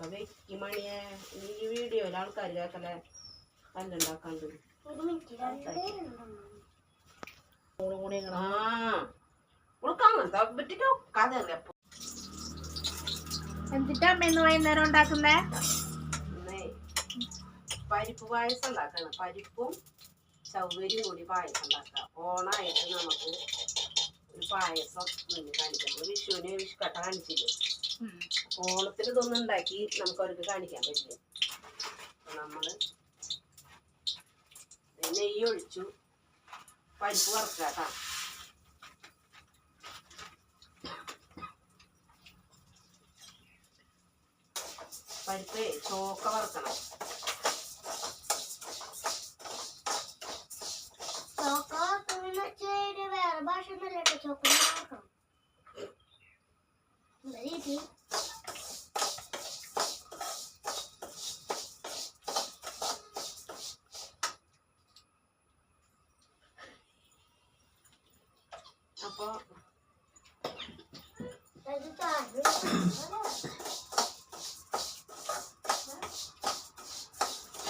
അവിടെ വെക്കി മണിയെ ഈ വീഡിയോയിൽ ആൾക്കാർ കേക്കല്ലേ കല്ലുണ്ടാക്കാണ്ട് രണ്ടുപേരുണ്ടെന്ന് ആ. ഉൾക്ക് അങ്ങനത്തെ പറ്റിക്കോ കഥ അറിയപ്പോ എന്നിട്ട് അമ്മ ഇന്ന് വൈകുന്നേരം ഉണ്ടാക്കുന്നേ? പരിപ്പ് പായസം ഉണ്ടാക്കണം. പരിപ്പും ചൗവരിയും കൂടി പായസം ഉണ്ടാക്കാം. ഓണായിട്ട് നമുക്ക് ഒരു പായസം മുന്നിൽ കാണിക്കാം. വിഷുവിന് വിഷുക്കട്ട കാണിച്ചില്ലേ? ഓണത്തിന് ഇതൊന്നും ഉണ്ടാക്കി നമുക്ക് അവർക്ക് കാണിക്കാൻ പറ്റില്ല. നമ്മൾ നെയ്യ് ഒഴിച്ചു. പരിപ്പ് വറുക്കാട്ടാ പരിപ്പ് ചോക്ക വറുക്കണം. chị Apa? Tadi tadi.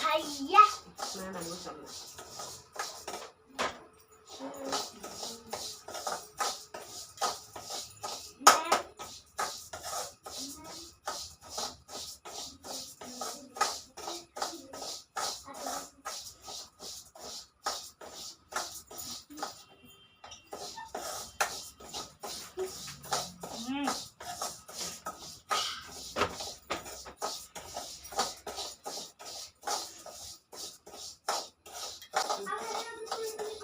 Hayya. Mana musim?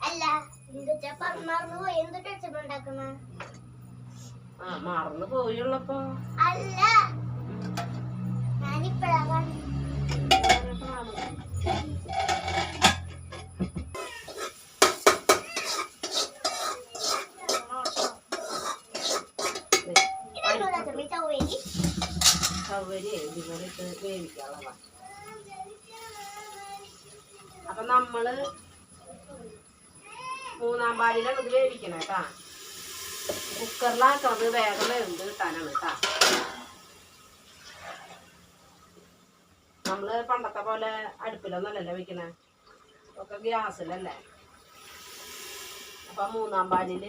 അല്ല എന്താ മറന്നു പോയി? എന്ത് ടച്ചപ്പ് ഉണ്ടാക്കുന്ന? ആ മറന്നു പോയുള്ളപ്പോ. അല്ല ഞാനിപ്പഴാ ചവരി ഇതുപോലെ ടച്ചപ്പ് അപ്പൊ നമ്മൾ മൂന്നാം പാലിലാണ് ഇത് വേവിക്കണേ കേട്ടാ കുക്കറിലാക്കണത് വേഗം വെന്ത് കിട്ടാനാണ് കേട്ടാ നമ്മൾ പണ്ടത്തെ പോലെ അടുപ്പിലൊന്നല്ലല്ലോ വെക്കണേ. ഒക്കെ ഗ്യാസിലല്ലേ. അപ്പൊ മൂന്നാം പാലിൽ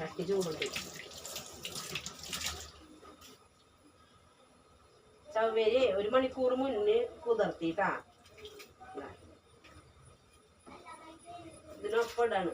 ചട്ടി ചൂടുണ്ട് ചവര് ഒരു മണിക്കൂർ മുന്നേ കുതിർത്തിട്ടാ. ഇതിനൊപ്പം ഇടാണ്.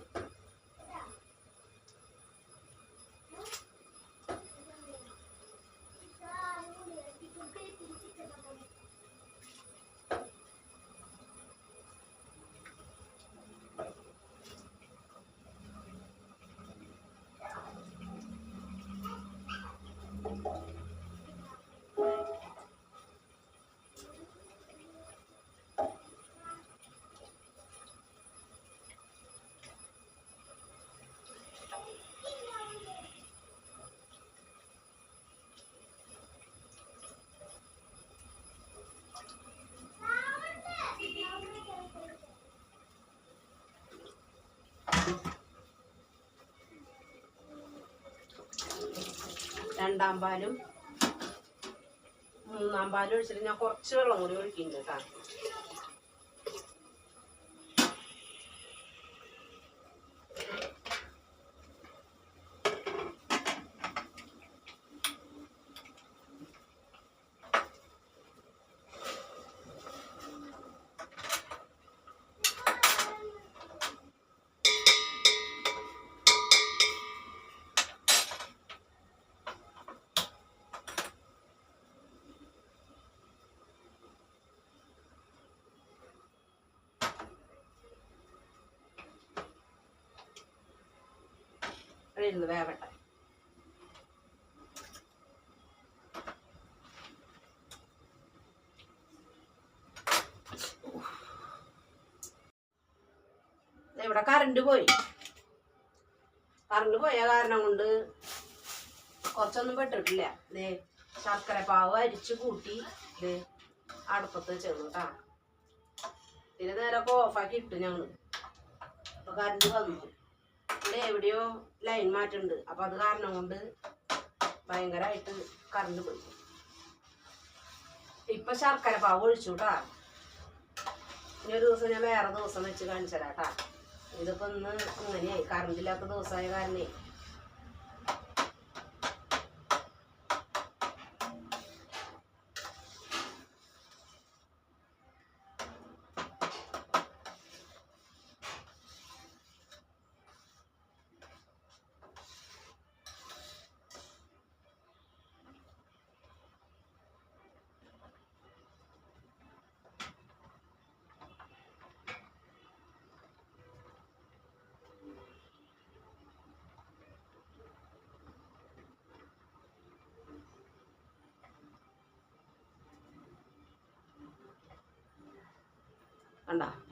രണ്ടാം പാലും മൂന്നാം പാലും ഒഴിച്ചിട്ട് ഞാൻ കുറച്ച് വെള്ളം കൂടി ഒഴിക്കുന്നുണ്ട് കേട്ടോ. അവിടെ ഇരുന്ന് വേവട്ടെ ഇവിടെ കറണ്ട് പോയി. കറണ്ട് പോയ കാരണം കൊണ്ട് കുറച്ചൊന്നും പെട്ടിട്ടില്ല. ദേ ശർക്കര പാവ് അരിച്ചു കൂട്ടി ദേ അടുപ്പത്ത് വെച്ചിരുന്നു കേട്ടാ ഇതിന് നേരമൊക്കെ ഓഫാക്കി ഇട്ടു അപ്പൊ കറണ്ട് വന്നു. ഇവിടെ എവിടെയോ ലൈൻ മാറ്റുണ്ട് അപ്പൊ അത് കാരണം കൊണ്ട് ഭയങ്കരമായിട്ട് കറണ്ട് പോയി. ഇപ്പൊ ശർക്കര പാവ് ഒഴിച്ചു കേട്ടാ ഇനി ഒരു ദിവസം ഞാൻ വേറെ ദിവസം വെച്ച് കാണിച്ചു തരാം കേട്ടാ ഇതിപ്പോ ഇന്ന് അങ്ങനെയായി. കറണ്ട് ഇല്ലാത്ത ദിവസമായ കാരണേ. കണ്ട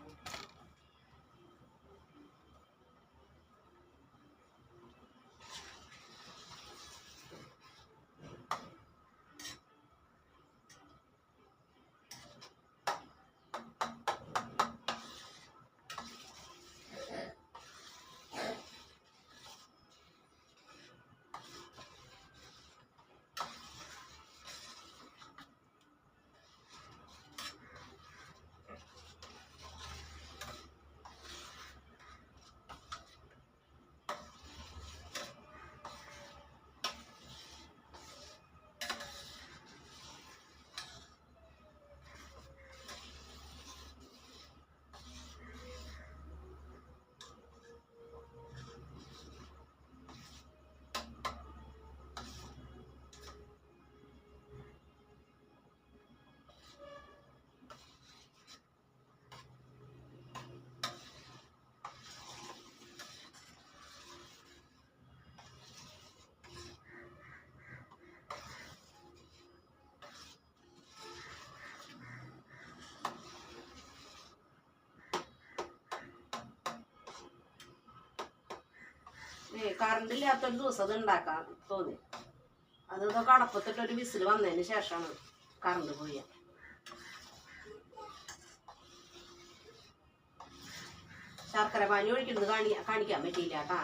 കറണ്ട് ഇല്ലാത്തൊരു ദിവസം അത് ഉണ്ടാക്കാൻ തോന്നി. അത് ഇതൊക്കെ അടപ്പത്തിട്ടൊരു വിസിൽ വന്നതിന് ശേഷമാണ് കറണ്ട് പോയ. ശർക്കര പാനി ഒഴിക്കുന്നത് കാണി കാണിക്കാൻ പറ്റിയില്ല കേട്ടാ.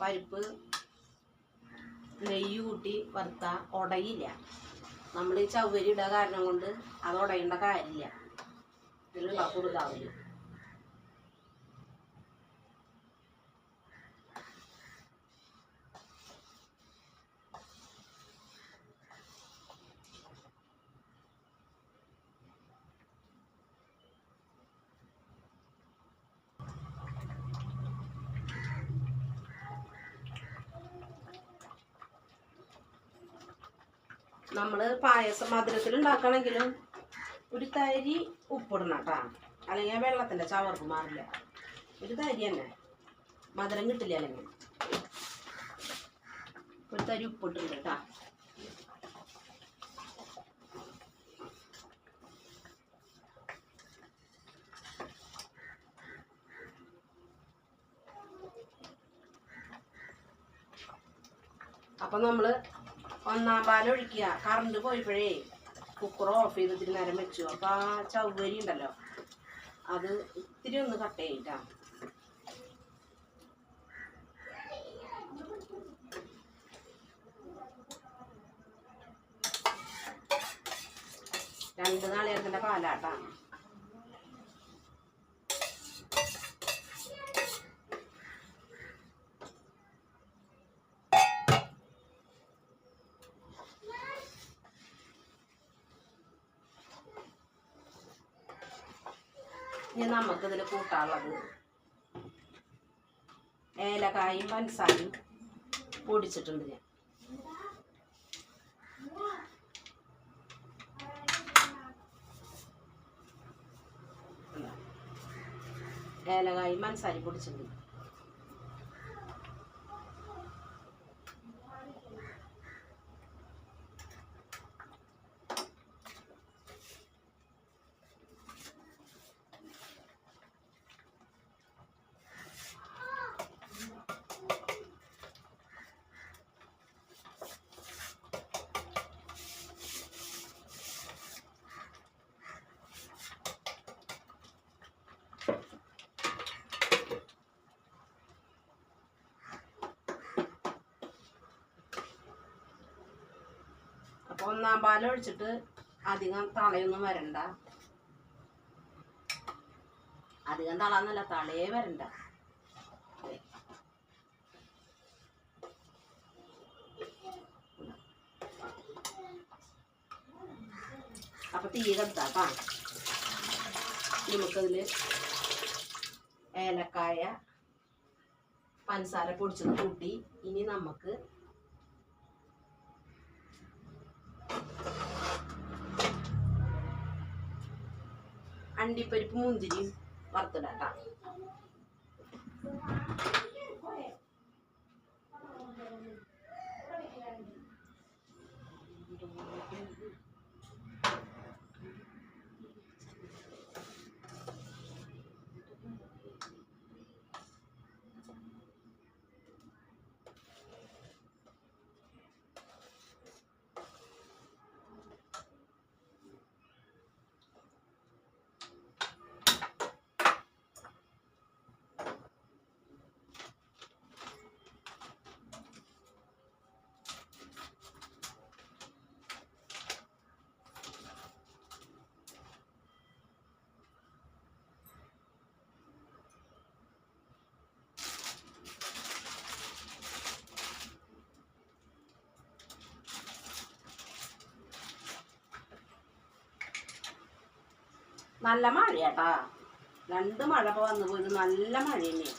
പരിപ്പ് നെയ്യ് കൂട്ടി വറുത്ത ഉടയില്ല നമ്മൾ ഈ ചവ്വരി ഇടുക കാരണം കൊണ്ട് അത് ഉടയേണ്ട കാര്യമില്ല. ഇതിലുള്ള കൂടുതലാവില്ല നമ്മൾ പായസം മധുരത്തിൽ ഉണ്ടാക്കണമെങ്കിലും ഒരു തരി ഉപ്പിടണം കേട്ടോ. അല്ലെങ്കിൽ വെള്ളത്തിന്റെ ചവർക്ക് മാറില്ല. ഒരു തരി തന്നെ. മധുരം കിട്ടില്ല അല്ലെങ്കിൽ. ഒരു തരി ഉപ്പിട്ടുണ്ട് കേട്ടോ. അപ്പം നമ്മൾ ഒന്നാം പാൽ ഒഴിക്കുക. കറണ്ട് പോയപ്പോഴേ കുക്കർ ഓഫ് ചെയ്ത് ഇത്തിരി നേരം വെച്ചു. അപ്പം ആ ചവ്വരി ഉണ്ടല്ലോ അത് ഇത്തിരി ഒന്ന് കട്ട് ചെയ്യിട്ടാണ് രണ്ട് നാളികേരത്തിന്റെ പാലാട്ടാ. ഇനി നമുക്ക് ഇതിൽ കൂട്ടാനുള്ളത്. ഏലക്കായും പഞ്ചസാരയും പൊടിച്ചിട്ടുണ്ട് ഞാൻ. ഏലകായും പഞ്ചസാരയും പൊടിച്ചിട്ടുണ്ട് അപ്പൊ ഒന്നാം പാൽ ഒഴിച്ചിട്ട് അധികം തളയൊന്നും വരണ്ട. അധികം തളന്നല്ല തളയേ വരണ്ട. അപ്പൊ തീ കെടുത്താട്ടാ നമുക്കതിൽ ഏലക്കായ പഞ്ചസാര പൊടിച്ചത് കൂട്ടി ഇനി നമുക്ക് അണ്ടിപ്പരിപ്പ് മുന്തിരിയും വറുത്തിടാട്ടാ നല്ല മഴയാട്ടാ. രണ്ട് മഴ ഇപ്പൊ വന്നു പോയത് നല്ല മഴ തന്നെയാണ്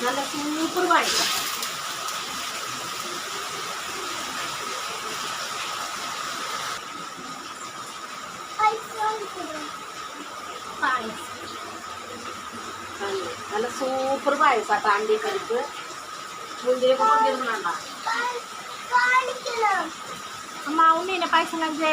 നല്ല സൂപ്പർ വഴിക്കാം നല്ല സൂപ്പർ പായസ പാണ്ടി പരിപ്പ്. മുന്തിരി കൊണ്ടിരുന്നുണ്ടോ അമ്മ ഉണ്ണീനെ പായസം കഴിച്ചേ?